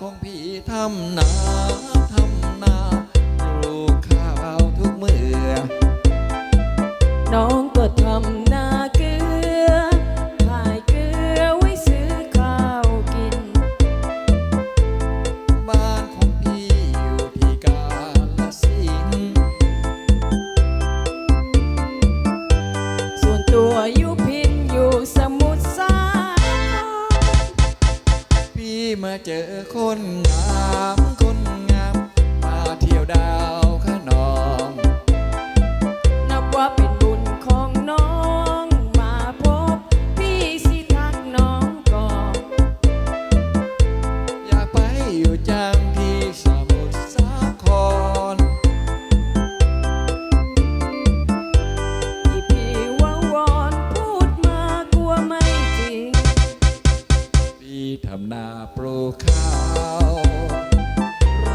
ของพี่ทำนาทำนาปลูกข้าวทุกเมื่อ น้องก็ทำนาเกลือขายเกลือไว้ซื้อข้าวกิน บ้านของพี่อยู่ที่กาลสินส่วนตัวอยู่ มาเจอคนงามคนงาม มาเที่ยวดาว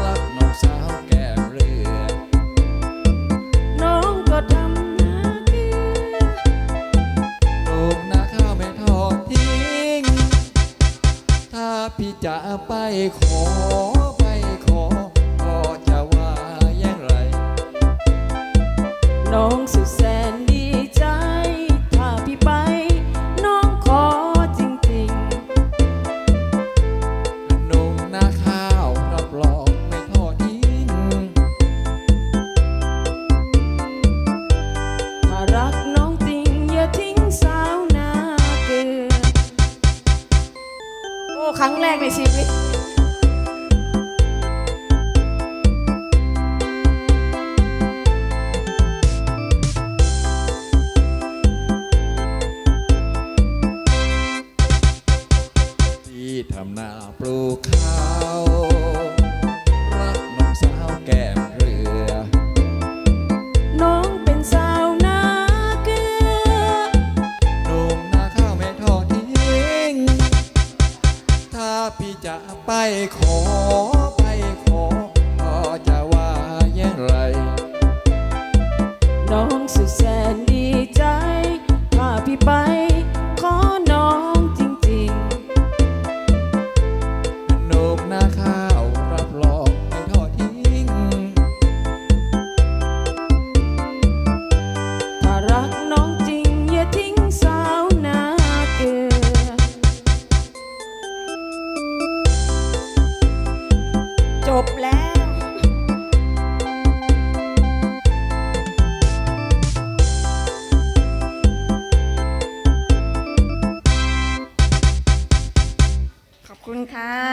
รักน้องสาวแก้เรือ น้องก็ทำหน้าเกลือปลูนาข้าวไม่ทอทิ้ง ถ้าพี่จะไปขอไปขอ ก็จะว่าอย่งไร น้องสุด กในชีวิตที่ทำนาปลูกข้าว like home. คุณค่ะ